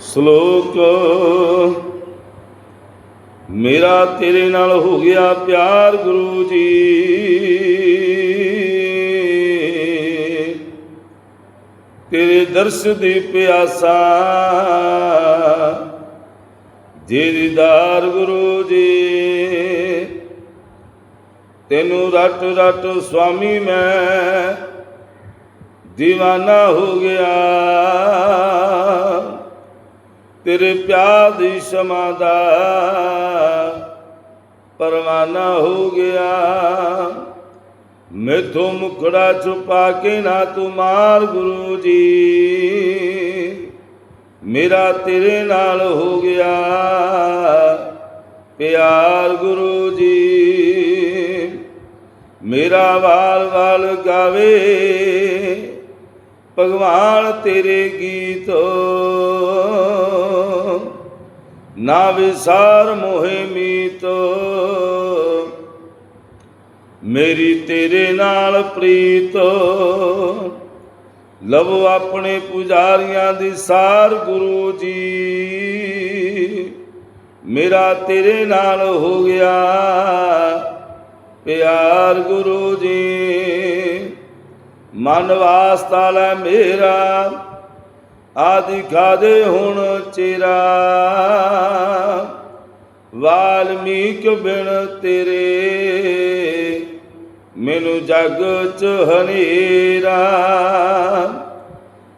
ਸ਼ਲੋਕ, ਮੇਰਾ ਤੇਰੇ ਨਾਲ ਹੋ ਗਿਆ ਪਿਆਰ ਗੁਰੂ ਜੀ। ਤੇਰੇ ਦਰਸ ਦੀ ਪਿਆਸਾ ਜੇ ਦੀਦਾਰ ਗੁਰੂ ਜੀ। ਤੈਨੂੰ ਰਟ ਰਟ ਸੁਆਮੀ ਮੈਂ دیਵਾਨਾ ਹੋ ਗਿਆ। ਤੇਰੇ ਪਿਆਰ ਦੀ ਸਮਾ ਦਾ ਪਰਵਾਨਾ ਹੋ ਗਿਆ। ਮੇਥੋਂ ਮੁਖੜਾ ਛੁਪਾ ਕੇ ਨਾ ਤੂੰ ਮਾਰ ਗੁਰੂ ਜੀ। ਮੇਰਾ ਤੇਰੇ ਨਾਲ ਹੋ ਗਿਆ ਪਿਆਰ ਗੁਰੂ ਜੀ। ਮੇਰਾ ਵਾਲ ਵਾਲ ਗਾਵੇ, ਭਗਵਾਨ ਤੇਰੇ ਗੀਤ। ਨਾ ਵਿਸਾਰ ਮੋਹਿ ਮੀਤ। ਮੇਰੀ ਤੇਰੇ ਨਾਲ ਪ੍ਰੀਤ। ਲਵੋ ਆਪਣੇ ਪੁਜਾਰੀਆਂ ਦੀ ਸਾਰ ਗੁਰੂ ਜੀ। ਮੇਰਾ ਤੇਰੇ ਨਾਲ ਹੋ ਗਿਆ ਪਿਆਰ ਗੁਰੂ ਜੀ। ਮਨ ਵਾਸਤਾ ਲੈ ਮੇਰਾ, ਆਦਿ ਖਾਦੇ ਹੁਣ ਚਿਰਾ। ਵਾਲਮੀਕ ਬਿਨ ਤੇਰੇ, ਮੈਨੂੰ ਜਗ ਚ ਹਨੇਰਾ।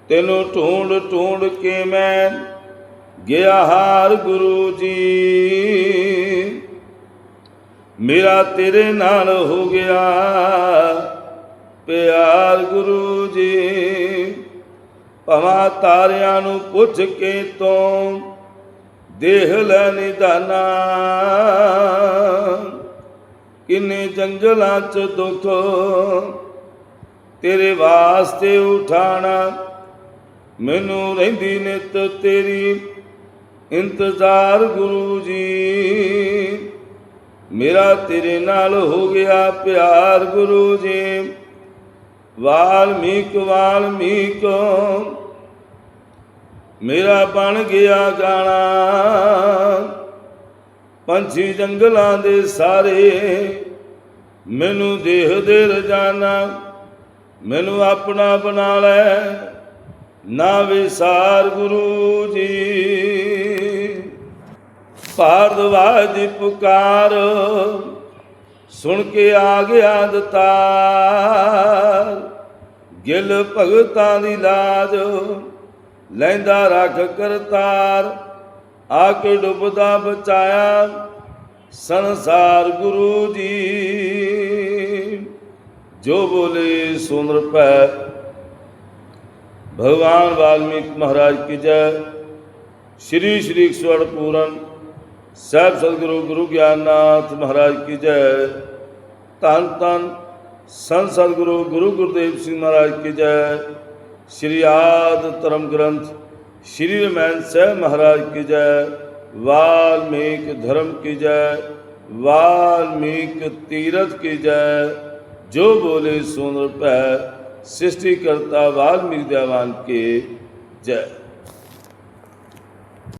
ਤੈਨੂੰ ਢੂੰਡ ਢੂੰਡ ਕੇ ਮੈਂ ਗਿਆ ਹਾਰ ਗੁਰੂ ਜੀ। ਮੇਰਾ ਤੇਰੇ ਨਾਲ ਹੋ ਗਿਆ ਪਿਆਰ ਗੁਰੂ ਜੀ। ਭਵਾ ਤਾਰਿਆਂ ਨੂੰ ਪੁੱਛ ਕੇ ਤੋਂ ਦੇਖ ਲੈ ਨਿਦਾਨਾ। ਕਿੰਨੇ ਜੰਗਲਾਂ ਚ ਦੁੱਖ, ਤੇਰੇ ਵਾਸਤੇ ਉਠਾਣਾ। ਮੈਨੂੰ ਰਹਿੰਦੀ ਨਿਤ ਤੇਰੀ ਇੰਤਜ਼ਾਰ ਗੁਰੂ ਜੀ। ਮੇਰਾ ਤੇਰੇ ਨਾਲ ਹੋ ਗਿਆ ਪਿਆਰ ਗੁਰੂ ਜੀ। ਵਾਲਮੀਕ ਵਾਲਮੀਕ ਮੇਰਾ ਬਣ ਗਿਆ ਗਾਣਾ। ਪੰਛੀ ਜੰਗਲਾਂ ਦੇ ਸਾਰੇ, ਮੈਨੂੰ ਦੇਖਦੇ ਰਜਾਨਾ, ਮੈਨੂੰ ਆਪਣਾ ਬਣਾ ਲੈ, ਨਾ ਵਿਸਾਰ ਗੁਰੂ ਜੀ। ਭਾਰਦਵਾਜ ਦੀ ਪੁਕਾਰ, ਸੁਣ ਕੇ ਆ ਗਿਆ ਦਤਾਰ। ਗਿਲ ਭਗਤਾਂ ਦੀ ਲਾਜ ਲੈਂਦਾ ਰੱਖ ਕਰਤਾਰ ਆ ਕੇ ਡੁੱਬਦਾ ਬਚਾਇਆ ਸੰਸਾਰ ਗੁਰੂ ਜੀ। ਜੋ ਬੋਲੇ ਸੁਨਰ ਪੈ ਭਗਵਾਨ ਵਾਲਮੀਕ ਮਹਾਰਾਜ ਕੀ ਜੈ। ਸ਼੍ਰੀ ਸ਼੍ਰੀ ਸਵਰ ਪੂਰਨ ਸਾਹਿਬ ਸਤਿਗੁਰੂ ਗੁਰੂ ਗਿਆਨਨਾਥ ਮਹਾਰਾਜ ਕੀ ਜੈ। ਧੰਨ ਧੰਨ ਸੰਤ ਸਤਿਗੁਰੂ ਗੁਰੂ ਗੁਰਦੇਵ ਸਿੰਘ ਮਹਾਰਾਜ ਕੀ ਜੈ। ਸ਼੍ਰੀ ਆਦ ਧਰਮ ਗ੍ਰੰਥ ਸ਼੍ਰੀ ਰਮੈਨ ਸਾਹਿਬ ਮਹਾਰਾਜ ਕੀ ਜੈ ਵਾਲਮੀਕ ਧਰਮ ਕੀ ਜੈ ਵਾਲਮੀਕ ਤੀਰਥ ਕੀ ਜੈ ਜੋ ਬੋਲੇ ਸੁਨ ਪੈ ਸ੍ਰਿਸ਼ਟੀ ਕਰਤਾ ਵਾਲਮੀਕ ਦੇਵਾਨ ਕੇ ਜੈ